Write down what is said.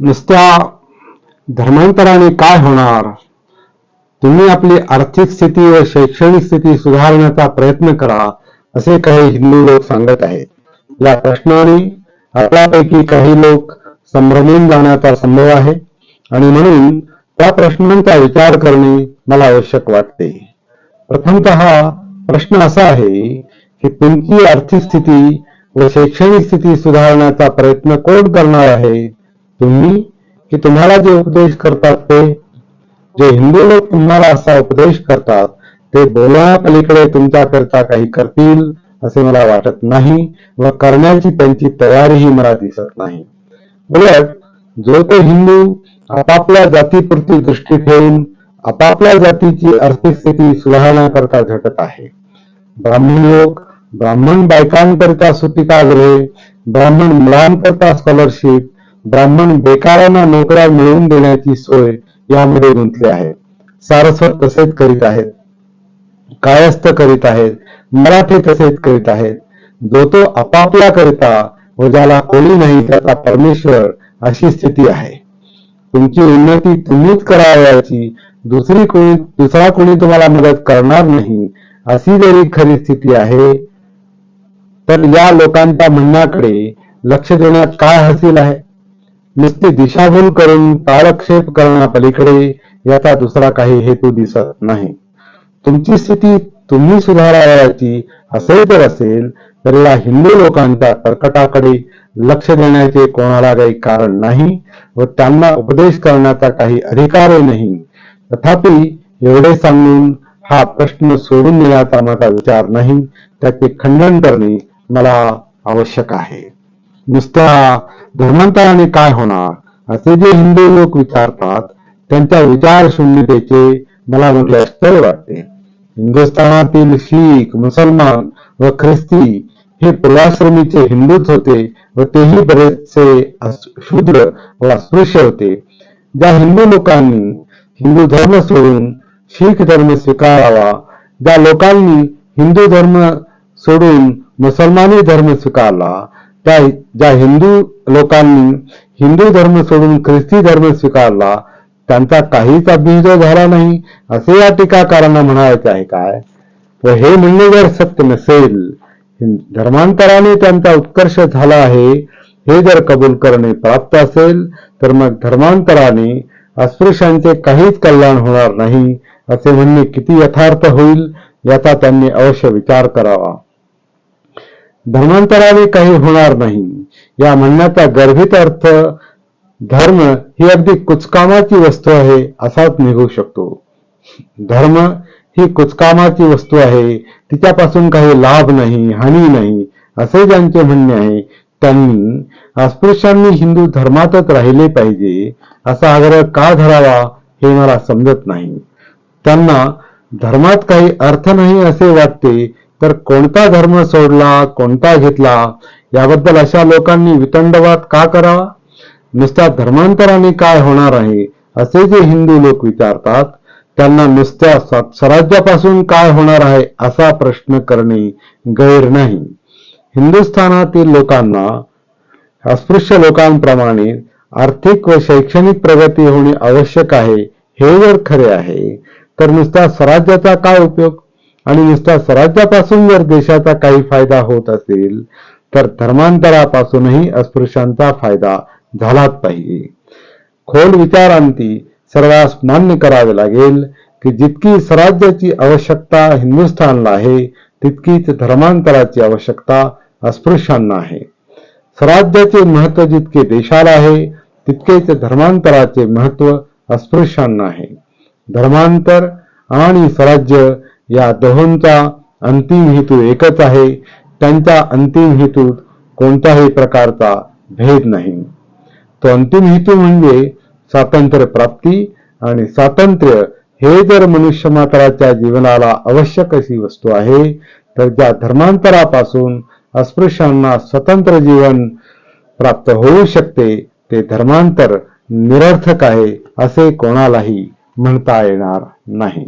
नुसत्या धर्मांतराने काय होणार? तुम्ही आपली आर्थिक स्थिती व शैक्षणिक स्थिती सुधारण्याचा प्रयत्न करा असे काही हिंदू लोक सांगत आहेत. या प्रश्नाने आपल्यापैकी काही लोक संभ्रमून जाण्याचा संभव आहे आणि म्हणून त्या प्रश्नांचा विचार करणे मला आवश्यक वाटते. प्रथमतः प्रश्न असा आहे की तुमची आर्थिक स्थिती व शैक्षणिक स्थिती सुधारण्याचा प्रयत्न कोण करणार आहे? तुम्ही की तुम्हाला जे उपदेश करतात ते? जे हिंदू लोक तुम्हाला असा उपदेश करतात ते बोलण्यापलीकडे तुमच्याकरता काही करतील असे मला वाटत नाही व करण्याची त्यांची तयारीही मला दिसत नाही. उलट जो तो हिंदू आपापल्या जातीपुरती दृष्टी ठेवून आपापल्या जातीची आर्थिक स्थिती सुधारण्याकरता झटत आहे. ब्राह्मण लोक ब्राह्मण बायकांकरता सुटिकागृहे ब्राह्मण मुलांकरता स्कॉलरशिप ब्राह्मण बेकारांना नोकऱ्या मिळवून देण्याची सोय यामध्ये गुंतले आहे सारस्वत तसेच करीत आहेत. कायस्थ करीत आहेत. मराठी तसेच करीत आहेत. जो तो आपापला करता व ज्याला कोणी नाही त्याचा परमेश्वर अशी स्थिती आहे. तुमची उन्नती तुम्हीच करावयाची. दुसरी कोणी दुसरा कोणी तुम्हाला मदत करणार नाही. अशी जरी खरी स्थिती आहे तर या लोकांच्या म्हणण्याकडे लक्ष देण्यात काय हसील आहे? नुसती दिशाभूल करून काळक्षेप करण्यापलीकडे याचा दुसरा काही हेतू दिसत नाही. तुमची स्थिती तुम्ही सुधारावयाची असेल तर असेल तर या हिंदू लोकांच्या कर्कटाकडे लक्ष देण्याचे कोणाला काही कारण नाही व त्यांना उपदेश करण्याचा काही अधिकारही नाही. तथापि एवढे सांगून हा प्रश्न सोडून देण्याचा माझा विचार नाही त्याचे खंडन करणे मला आवश्यक आहे. नुसत्या धर्मांतराने काय होणार? असे जे हिंदू लोक विचारतात त्यांच्या विचार शून्यतेचे मला म्हटले आश्चर्य वाटते. हिंदुस्थानातील शीख मुसलमान व ख्रिस्ती हे प्रवाश्रमीचे हिंदूच होते व तेही बरेचसे शूद्र व अस्पृश्य होते. ज्या हिंदू लोकांनी हिंदू धर्म सोडून शीख धर्म स्वीकारावा. ज्या लोकांनी हिंदू धर्म सोडून मुसलमानी धर्म स्वीकारला त्या ज्या हिंदू लोकांनी हिंदू धर्म सोडून ख्रिस्ती धर्म स्वीकारला त्यांचा काहीच अभ्युदय झाला नाही असे या टीकाकारांना म्हणायचे आहे काय? व हे म्हणणे जर सत्य नसेल. धर्मांतराने त्यांचा उत्कर्ष झाला आहे हे जर कबूल करणे प्राप्त असेल तर मग धर्मांतराने अस्पृश्यांचे काहीच कल्याण होणार नाही असे म्हणणे किती यथार्थ होईल याचा त्यांनी अवश्य विचार करावा. धर्मांतराने काही होणार नाही. या म्हणण्याचा गर्भित अर्थ धर्म ही अगदी कुचकामाची वस्तू आहे असाच निघू शकतो. धर्म ही कुचकामाची वस्तू आहे तिच्यापासून काही लाभ नाही हानी नाही असे ज्यांचे म्हणणे आहे त्यांनी अस्पृश्यांनी हिंदू धर्मातच राहिले पाहिजे असा आग्रह का धरावा हे मला समजत नाही. त्यांना धर्मात काही अर्थ नाही असे वाटते तर कोणता धर्म सोडला कोणता घेतला? याबद्दल अशा लोकांनी वितंडवाद का करावा? नुसत्या धर्मांतराने काय होणार आहे असे जे हिंदू लोक विचारतात त्यांना नुसत्या स्वराज्यापासून काय होणार आहे असा प्रश्न करणे गैर नाही. हिंदुस्थानातील लोकांना अस्पृश्य लोकांप्रमाणे आर्थिक व शैक्षणिक प्रगती होणे आवश्यक आहे हे जर खरे आहे तर नुसत्या स्वराज्याचा काय उपयोग? आणि नुसत्या स्वराज्यापासून जर देशाचा काही फायदा होत असेल तर धर्मांतरापासूनही अस्पृश्यांचा फायदा झालाच पाहिजे. खोल विचारांती सर्वांस मान्य करावे लागेल की जितकी स्वराज्याची आवश्यकता हिंदुस्थानला आहे तितकीच धर्मांतराची आवश्यकता अस्पृश्यांना आहे. स्वराज्याचे महत्त्व जितके देशाला आहे तितकेच धर्मांतराचे महत्त्व अस्पृश्यांना आहे. धर्मांतर आणि स्वराज्य या दोहोंचा अंतिम हेतू एकच आहे. त्यांच्या अंतिम हेतूत कोणत्याही प्रकारचा भेद नाही. तो अंतिम हेतू म्हणजे स्वातंत्र्य प्राप्ती आणि स्वातंत्र्य हे जर मनुष्य मात्राच्या जीवनाला आवश्यक अशी वस्तू आहे तर ज्या धर्मांतरापासून अस्पृश्यांना स्वतंत्र जीवन प्राप्त होऊ शकते ते धर्मांतर निरर्थक आहे असे कोणालाही म्हणता येणार नाही.